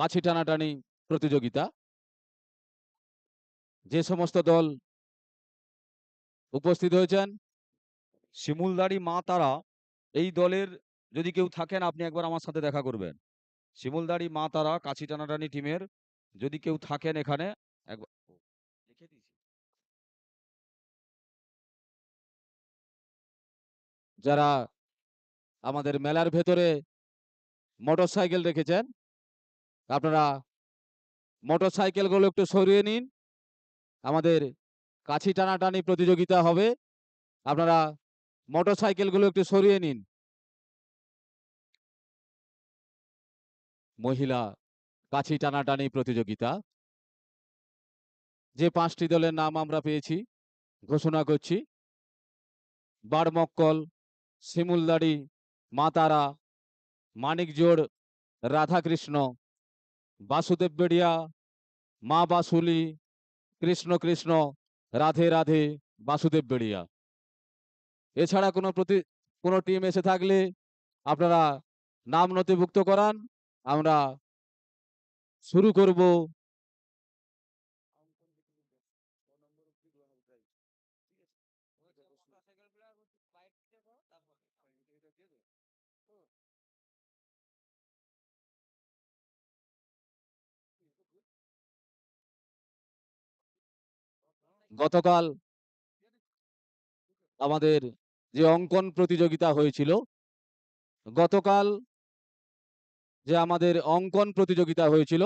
কাছি টানাটানি প্রতিযোগিতা যে সমস্ত দল উপস্থিত হয়েছেন, শিমুলদারি মা তারা, এই দলের যদি কেউ থাকেন, আপনি একবার আমার সাথে দেখা করবেন শিমুলদারি মা তারা, কাছি টানাটানি টিমের যদি কেউ থাকেন এখানে একবার। যারা আমাদের মেলার ভেতরে মোটর সাইকেল রেখেছেন আপনারা মোটর সাইকেলগুলো একটু সরিয়ে নিন। আমাদের কাছি টানাটানি প্রতিযোগিতা হবে। আপনারা মোটর সাইকেলগুলো একটু সরিয়ে নিন। মহিলা কাছি টানাটানি প্রতিযোগিতা। যে পাঁচটি দলের নাম আমরা পেয়েছি, ঘোষণা করছি। বাড়মক্কল শিমুলদাড়ি, মাতারা, মানিকজোড়, রাধাকৃষ্ণ বাসুদেব বেড়িয়া, মা বাসুলি, কৃষ্ণ কৃষ্ণ, রাধে রাধে বাসুদেব বেড়িয়া। এছাড়া কোনো প্রতি, কোনো টিম এসে থাকলে আপনারা নাম নথিভুক্ত করান, আমরা শুরু করব। গতকাল আমাদের যে অঙ্কন প্রতিযোগিতা হয়েছিল, গতকাল যে আমাদের অঙ্কন প্রতিযোগিতা হয়েছিল,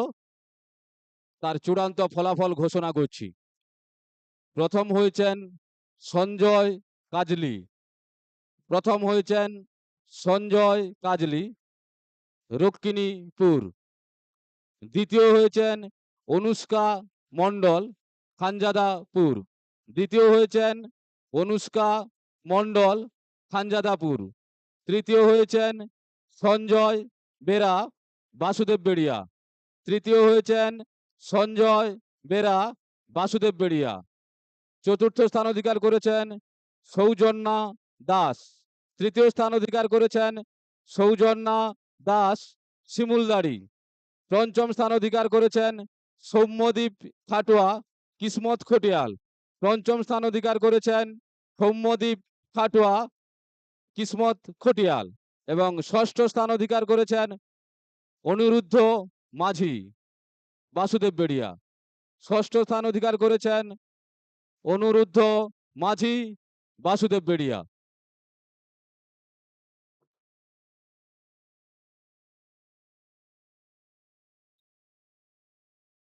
তার চূড়ান্ত ফলাফল ঘোষণা করছি। প্রথম হয়েছেন সঞ্জয় কাজলি। প্রথম হয়েছেন সঞ্জয় কাজলি, রক্ষিণীপুর। দ্বিতীয় হয়েছেন অনুষ্কা মণ্ডল। খানজাদাপুর। দ্বিতীয় হয়েছেন অনুষ্কা মণ্ডল, খানজাদাপুর। তৃতীয় হয়েছেন সঞ্জয় বেরা, বাসুদেব বেড়িয়া। তৃতীয় হয়েছেন সঞ্জয় বেরা, বাসুদেব বেড়িয়া। চতুর্থ স্থান অধিকার করেছেন সৌজন্যা দাস। তৃতীয় স্থান অধিকার করেছেন সৌজন্যা দাস শিমুলদাড়ি। পঞ্চম স্থান অধিকার করেছেন সৌম্যদীপ খাটুয়া। কিসমত খটিয়াল। পঞ্চম স্থান অধিকার করেছেন সৌম্যদীপ খাটুয়া কিসমত খটিয়াল। এবং ষষ্ঠ স্থান অধিকার করেছেন অনিরুদ্ধ মাঝি, বাসুদেব বেড়িয়া। ষষ্ঠ স্থান অধিকার করেছেন অনুরুদ্ধ মাঝি, বাসুদেব বেড়িয়া।